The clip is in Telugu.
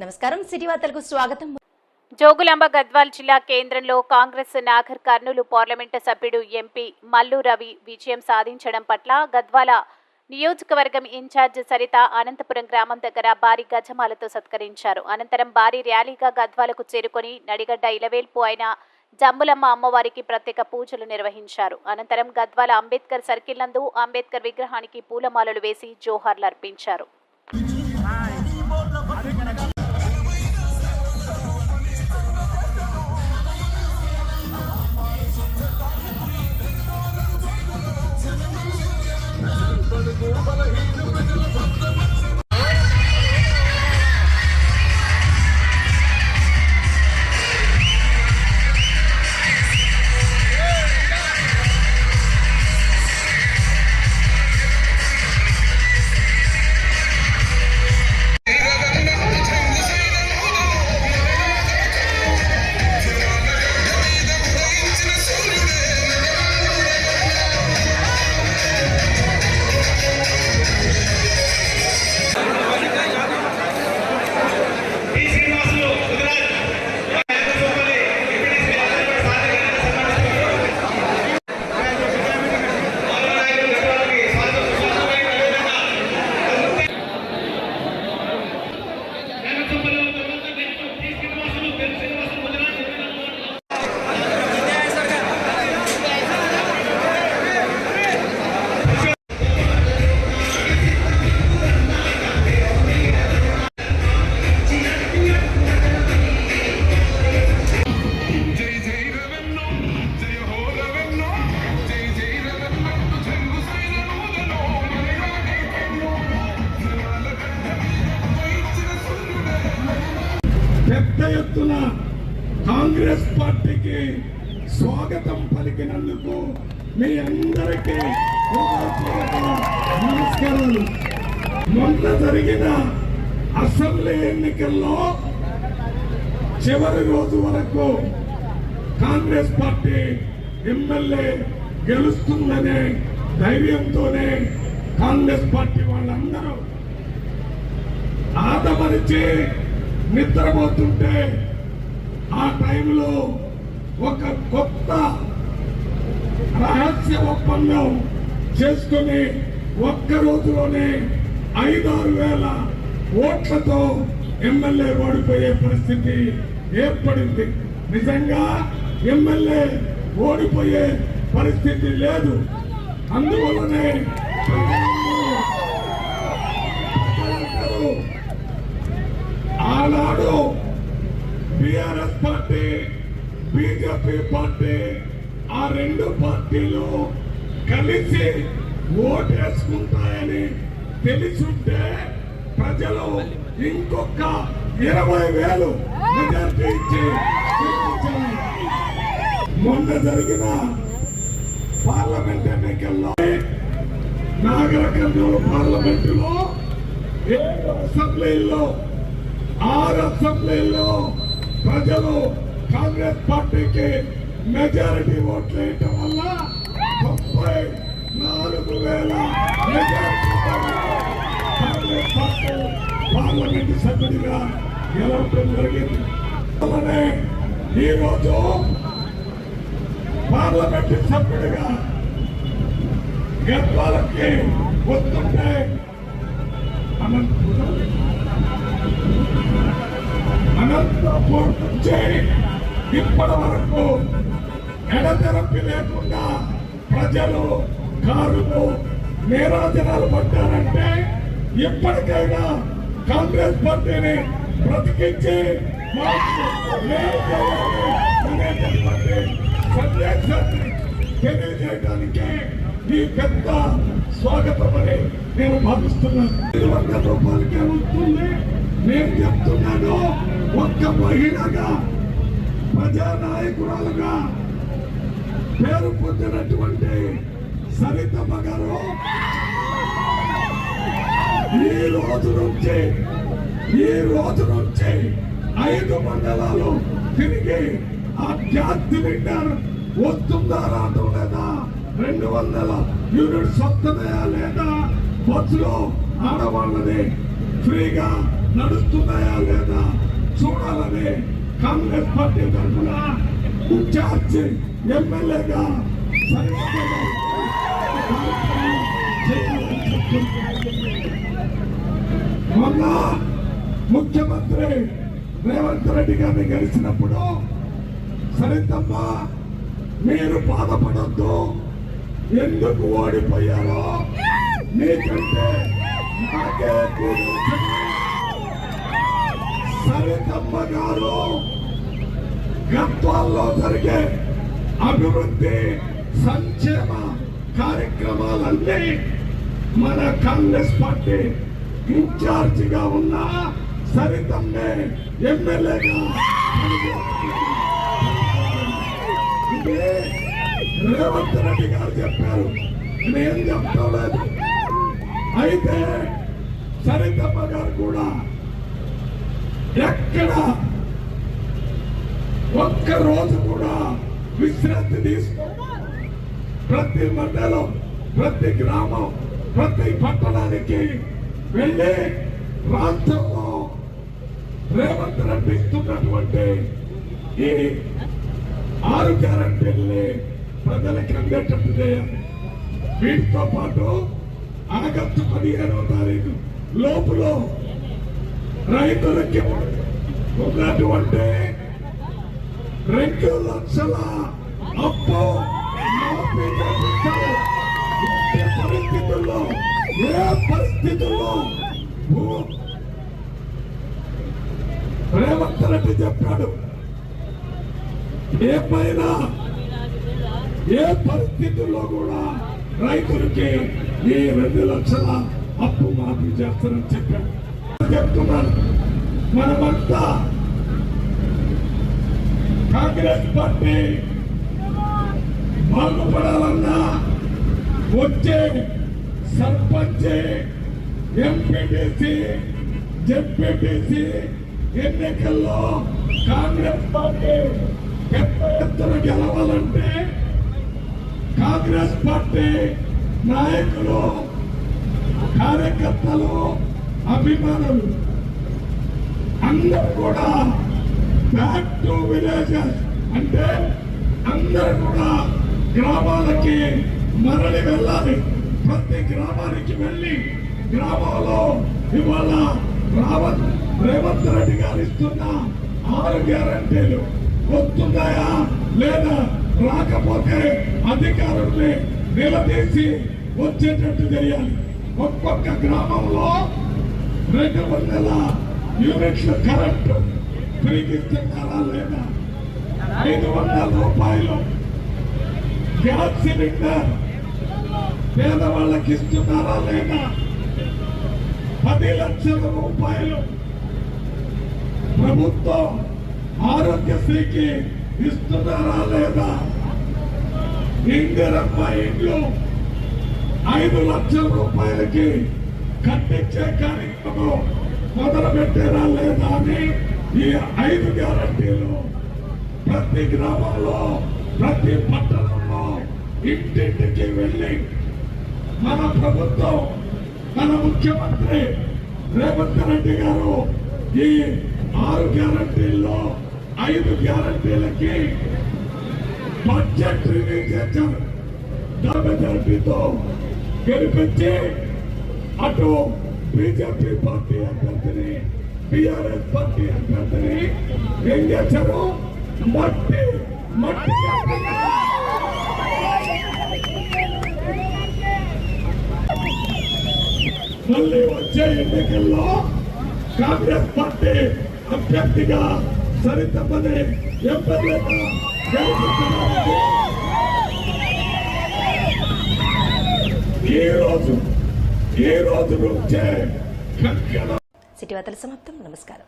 నమస్కారం. సిటీ వార్తలకు స్వాగతం. జోగులాంబ గద్వాల్ జిల్లా కేంద్రంలో కాంగ్రెస్ నాగర్ కర్నూలు పార్లమెంటు సభ్యుడు ఎంపీ మల్లు రవి విజయం సాధించడం పట్ల గద్వాల నియోజకవర్గం ఇన్ఛార్జ్ సరిత అనంతపురం గ్రామం దగ్గర భారీ గజమాలతో సత్కరించారు. అనంతరం భారీ ర్యాలీగా గద్వాలకు చేరుకొని నడిగడ్డ ఇలవేల్పు అయిన జమ్ములమ్మ అమ్మవారికి ప్రత్యేక పూజలు నిర్వహించారు. అనంతరం గద్వాల అంబేద్కర్ సర్కిల్ నందు అంబేద్కర్ విగ్రహానికి పూలమాలలు వేసి జోహార్లు అర్పించారు. കപ്പലോ స్వాగతం పలికినందుకు మీ అందరికీ నమస్కారాలు. మొన్న జరిగిన అసెంబ్లీ ఎన్నికల్లో చివరి రోజు వరకు కాంగ్రెస్ పార్టీ ఎమ్మెల్యే గెలుస్తుందనే ధైర్యంతోనే కాంగ్రెస్ పార్టీ వాళ్ళందరూ ఆదమరిచి నిద్రపోతుంటే ఆ టైంలో ఒక కొత్త రహస్య ఒప్పందం చేసుకుని ఒక్క రోజులోనే ఐదారు వేల ఓట్లతో ఎమ్మెల్యే ఓడిపోయే పరిస్థితి ఏర్పడింది. నిజంగా ఎమ్మెల్యే ఓడిపోయే పరిస్థితి లేదు. అందువల్లనే ప్రజలందరూ ఆనాడు బిఆర్ఎస్ పార్టీ బీజేపీ పార్టీ ఆ రెండు పార్టీలు కలిసి ఓటేసుకుంటాయని తెలిసుంటే ప్రజలు ఇంకొక ఇరవై వేలు మెజార్టీ ఇచ్చి మొన్న జరిగిన పార్లమెంట్ ఎన్నికల్లో నాగర కర్నూలు పార్లమెంటులో ఏడు అసెంబ్లీల్లో ఆరు అసెంబ్లీల్లో ప్రజలు కాంగ్రెస్ పార్టీకి మెజారిటీ ఓట్లు వేయటం వల్ల ముప్పై నాలుగు వేల కాంగ్రెస్ పార్టీ పార్లమెంట్ సభ్యుడిగా గెలవటం జరిగింది. అలానే ఈరోజు పార్లమెంట్ సభ్యుడిగా గెలవాలకి వస్తుంటే అనంతపురం అనంతపురం నుంచి ఇప్పటి వరకు ఎడతెరపి లేకుండా ప్రజలు కారులు నేరాజనాలు పడ్డారంటే ఇప్పటికైనా కాంగ్రెస్ పార్టీని బ్రతికించి సందేశాన్ని తెలియజేయడానికి ఈ పెద్ద స్వాగతమని నేను భావిస్తున్నాను. ఐదు వందల రూపాయలకే వస్తుంది. నేను చెప్తున్నాను ఒక్క మహిళగా ప్రజానాయకురాలుగా పేరు పొందినటువంటి సరితమ్మ గారు ఈ రోజు నుంచి ఈ రోజు నుంచి ఐదు మండలాలు తిరిగి ఆ గ్యాస్ సిలిండర్ వస్తుందా రావటం లేదా రెండు వందల యూనిట్స్ వస్తున్నాయా లేదా? బస్సులో ఆడవాళ్ళని ఫ్రీగా నడుస్తున్నాయా లేదా? కాంగ్రెస్ పార్టీ తరఫున ఇన్ఛార్జ్ ఎమ్మెల్యేగా మొన్న ముఖ్యమంత్రి రేవంత్ రెడ్డి గారిని గెలిచినప్పుడు సరితమ్మ మీరు బాధపడద్దు. ఎందుకు ఓడిపోయారో? మీకంటే నాకే సరితమ్మ గారు గద్వాల్లో జరిగే అభివృద్ధి సంక్షేమ కార్యక్రమాలన్నీ మన కాంగ్రెస్ పార్టీ ఇన్ఛార్జిగా ఉన్న సరితమ్మే ఎమ్మెల్యేగా రేవంత్ రెడ్డి గారు చెప్పారు నేను చెప్పలేదు అయితే సరితమ్మ గారు కూడా ఎక్కడ ఒక్క రోజు కూడా విశ్రాంతి తీసుకో. ప్రతి మండలం ప్రతి గ్రామం ప్రతి పట్టణానికి వెళ్ళి రాష్ట్రంలో రేవంత్ రెడ్డి ఇస్తున్నటువంటి ఈ ఆరు గ్యారంటీల్ని ప్రజలకు అందేటట్టు చేయాలి. వీటితో పాటు ఆగస్టు పదిహేనవ తారీఖు లోపల రైతులకి ఉన్నటువంటి రెండు లక్షల అప్పు ఏ పరిస్థితుల్లో ఏ పరిస్థితుల్లో రేవంత్ రెడ్డి చెప్పాడు ఏమైనా ఏ పరిస్థితుల్లో కూడా రైతులకి ఈ రెండు లక్షల అప్పు మాఫీ చేస్తారని చెప్పాడు. చెప్తున్నాను. మనమంతా కాంగ్రెస్ పార్టీ బాగుపడాలన్నా వచ్చే సర్పంచ్ ఎంపీటీసీ జెడ్పీటీసీ ఎన్నికల్లో కాంగ్రెస్ పార్టీ పెద్ద ఎత్తున గెలవాలంటే కాంగ్రెస్ పార్టీ నాయకులు కార్యకర్తలు అభిమానులు అందరు కూడా బ్యాక్ టు విలేజెస్ అంటే అందరు కూడా గ్రామాలకి మరలి వెళ్ళాలి. ప్రతి గ్రామానికి వెళ్ళి గ్రామంలో ఇవాళ రావత్ రేవంత్ రెడ్డి గారు ఇస్తున్న ఆరు గ్యారంటీలు వస్తున్నాయా లేదా రాకపోతే అధికారుల్ని నిలదీసి వచ్చేటట్టు చేయాలి ఒక్కొక్క గ్రామంలో రెండు వందల యూనిట్ల కరెంటు తిరిగిస్తున్నారా లేదా ఐదు వందల రూపాయలు. గ్యాస్ సిలిండర్ పేదవాళ్ళకి ఇస్తున్నారా లేదా? పది లక్షల రూపాయలు. ప్రభుత్వం ఆరోగ్యశ్రీకి ఇస్తున్నారా లేదా? ఇందిరమ్మ ఇంట్లో ఐదు లక్షల రూపాయలకి కట్టించే కార్యక్రమం మొదలు పెట్టారా లేదా అని ఈ ఐదు గ్యారంటీలు ప్రతి గ్రామంలో ప్రతి పట్టణంలో ఇంటింటికి వెళ్ళి మన ప్రభుత్వం మన ముఖ్యమంత్రి రేవంత్ రెడ్డి గారు ఈ ఆరు గ్యారంటీల్లో ఐదు గ్యారంటీలకి బడ్జెట్ రిలీజ్ చేశారు. మెజారిటీతో గెలిపించి అటు బీజేపీ పార్టీ అభ్యర్థిని బిఆర్ఎస్ పార్టీ అభ్యర్థిని. ఏం చేశారు మట్టి మట్టి మళ్ళీ వచ్చే ఎన్నికల్లో కాంగ్రెస్ పార్టీ అభ్యర్థిగా సరితమ్మని ఎమ్మెల్యేగా గెలిపించడానికి ఈ రోజు రోజు సిటీ వార్తల సమాప్తం. నమస్కారం.